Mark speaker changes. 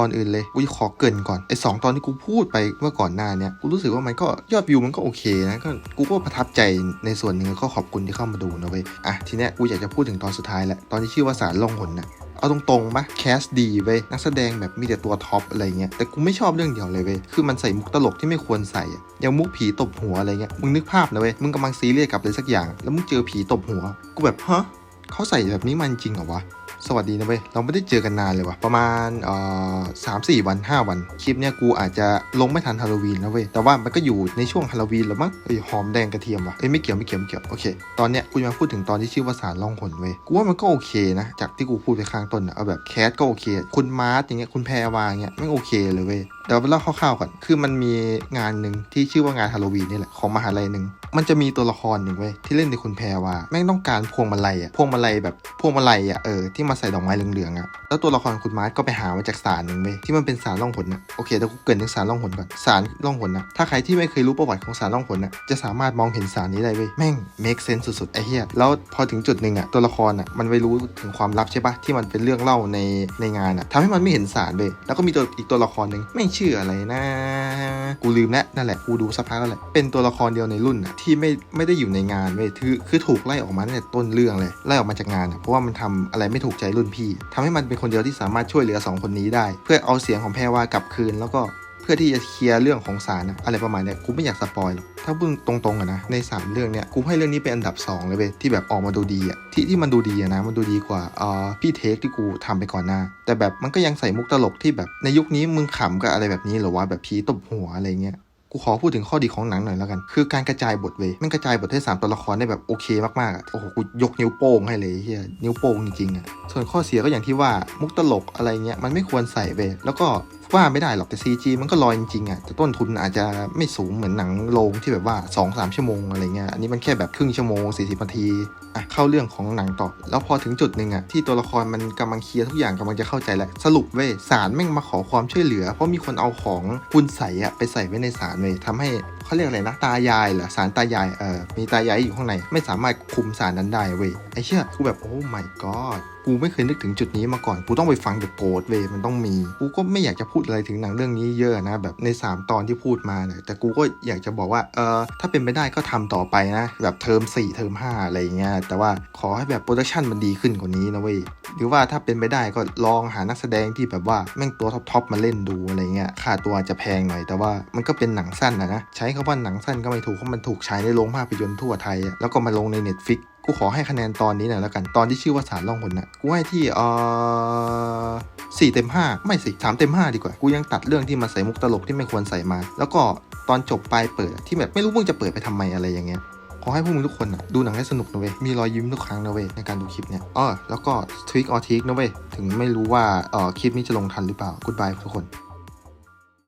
Speaker 1: ก่อนอื่นเลยกูขอเกินก่อนไอ้สองตอนที่กูพูดไปเมื่อก่อนหน้าเนี่ยกูรู้สึกว่ามันก็ยอดวิวมันก็โอเคนะก็กูก็ประทับใจในส่วนหนึ่งก็ขอบคุณที่เข้ามาดูนะเว้ยอะทีเนี้ยกูอยากจะพูดถึงตอนสุดท้ายแหละตอนที่ชื่อว่าสารล่องหนนะเอาตรงๆปะแคสดีเว้ยนักแสดงแบบมีแต่ตัวท็อปอะไรเงี้ยแต่กูไม่ชอบเรื่องเดียวเลยเว้ยคือมันใส่มุกตลกที่ไม่ควรใส่อะอย่างมุกผีตบหัวอะไรเงี้ยมึงนึกภาพนะเว้ยมึงกำลังซีเรียสกับอะไรสักอย่าง แล้วมึงเจอผีตบหัว กูแบบฮะเขาใส่แบบนี้มันจริงเหรอวะ สวัสดีนะเว้ย เราไม่ได้เจอกันนานเลยว่ะ ประมาณเอ่อสามสี่วันห้าวัน คลิปเนี้ยกูอาจจะลงไม่ทันฮาโลวีนนะเว้ย แต่ว่ามันก็อยู่ในช่วงฮาโลวีนแล้วมั้งเอ้ยหอมแดงกระเทียมว่ะ เอ้ยไม่เกี่ยวไม่เกี่ยวไม่เกี่ยว โอเค ตอนเนี้ยกูจะมาพูดถึงตอนที่ชื่อว่าสารล่องหนเว้ย กูว่ามันก็โอเคนะ จากที่กูพูดไปข้างต้นนะเอาแบบแคสก็โอเค คุณมาร์ทอย่างเงี้ย คุณแพรวาอย่างเงี้ยไม่โอเคเลยเว้ย เดี๋ยวเล่าคร่าวๆก่อน คือมันมีงานหนึ่งที่ชื่อว่างานฮาโลวีนนี่แหละของมหาลัยหนึ่ง มันจะมีตัวละครหนึ่งเว้ยที่เล่นในคุณแพรว่าแม่งต้องการพวงมาลัยอะพวงมาลัยแบบพวงมาลัยอะเออที่มาใส่ดอกไม้เหลืองๆอะแล้วตัวละครคุณมาร์ทก็ไปหามาจากสารหนึ่งเว้ยที่มันเป็นสารล่องหนนะโอเคเดี๋ยวกูเกินถึงสารล่องหนก่อนสารล่องหนนะถ้าใครที่ไม่เคยรู้ประวัติของสารล่องหนนะจะสามารถมองเห็นสารนี้ได้เว้ยแม่ง make sense สุดๆไอ้เหี้ยแล้วพอถึงจุดหนึ่งอะตัวละครอะมันไปรู้ถึงความลับใช่ปะที่มันเป็นเรื่องเล่าในในงานอะทำให้มันไม่เห็นสารเว้ยแล้วก็มีตัวอีกตัวละครหนึ่งไม่ชื่ออะไรนะ กูลืมแล้วนั่นแหละกูดูสักพักแล้วแหละเป็นตัวละครเดียวในรุ่นอะที่ไม่ไม่ได้อยู่ในงานเว้ยคือคือถูกไล่ออกมาตั้งแต่ต้นเรื่องเลยไล่ออกมาจากงาน เพราะว่ามันทำอะไรไม่ถูกใจรุ่นพี่ทำให้มันเป็นคนเดียวที่สามารถช่วยเหลือสองคนนี้ได้ เพื่อเอาเสียงของแพรวากลับคืนแล้วก็ พื่อที่จะเคลียร์เรื่องของสารนะอะไรประมาณเนี้ยกูไม่อยากสปอยหรอกถ้าพูดตรงๆอะนะในสามเรื่องเนี้ยกูให้เรื่องนี้เป็นอันดับสองเลยเว้ยที่แบบออกมาดูดีอะที่ที่มันดูดีอะนะมันดูดีกว่าเอ่อพี่เทคที่กูทำไปก่อนหน้า แต่แบบมันก็ยังใส่มุกตลกที่แบบในยุคนี้มึงขำกับอะไรแบบนี้หรอวะแบบผีตบหัวอะไรเงี้ยกูขอพูดถึงข้อดีของหนังหน่อยแล้วกัน คือการกระจายบทเว้ยมันกระจายบทให้สามตัวละครได้แบบโอเคมากๆอะโอ้โห กูยกนิ้วโป้งให้เลยเฮียนิ้วโป้งจริงๆอะ ส่วนข้อเสียก็อย่างที่ว่ามุกตลกอะไรเงี้ยมันไม่ควรใส่เว้ยแล้วก็ ว่าไม่ได้หรอกแต่ CG มันก็ลอยจริงๆอะแต่ต้นทุนอาจจะไม่สูงเหมือนหนังโรงที่แบบว่า 2-3 ชั่วโมงอะไรเงี้ยอันนี้มันแค่แบบครึ่งชั่วโมง 40นาทีอะเข้าเรื่องของหนังต่อ แล้วพอถึงจุดหนึ่งอะที่ตัวละครมันกำลังเคลียร์ทุกอย่างกำลังจะเข้าใจแล้ว สรุปเว้ยสารแม่งมาขอความช่วยเหลือ เพราะมีคนเอาของคุณใส่อะไปใส่ไว้ในสารเว้ยทำให้ เขาเรียกอะไรนะตายายเหรอสารตายายเออมีตายายอยู่ข้างในไม่สามารถคุมสารนั้นได้เว้ยไอ้เชี่ยกูแบบโอ้ my god กูไม่เคยนึกถึงจุดนี้มาก่อน กูต้องไปฟังเดอะโกดเวมันต้องมี กูก็ไม่อยากจะพูดอะไรถึงหนังเรื่องนี้เยอะนะ แบบใน 3 ตอนที่พูดมาเนี่ยแต่กูก็อยากจะบอกว่า เออถ้าเป็นไปได้ก็ทำต่อไปนะ แบบเทอม 4 เทอม 5 อะไรเงี้ย แต่ว่าขอให้แบบโปรดักชันมันดีขึ้นกว่านี้นะเว้ย หรือว่าถ้าเป็นไปได้ก็ลองหานักแสดงที่แบบว่าแม่งตัวท็อปๆมาเล่นดูอะไรเงี้ย ค่าตัวจจะแพงหน่อย แต่ว่ามันก็เป็นหนังสั้นนะนะ ใช้คำว่าหนังสั้นก็ไม่ถูกเพราะมันถูกฉายในโรงภาพยนตร์ทั่วไทยอะแล้วก็มาลงใน Netflix กูขอให้คะแนนตอนนี้หน่อยแล้วกันตอนที่ชื่อว่าสารล่องหนนะกูให้ที่เออสี่เต็มห้าไม่สิสามเต็มห้าดีกว่า กูยังตัดเรื่องที่มาใส่มุกตลกที่ไม่ควรใส่มา แล้วก็ตอนจบปลายเปิดที่แบบไม่รู้มึงจะเปิดไปทำไมอะไรอย่างเงี้ยขอให้พวกมึงทุกคนอะดูหนังให้สนุกนะเว้ย มีรอยยิ้มทุกครั้งนะเว้ยในการดูคลิปเนี่ยอ้อแล้วก็ทวิกออทิกนะเว้ย ถึงไม่รู้ว่าเออคลิปนี้จะลงทันหรือเปล่า กูดบายทุกคน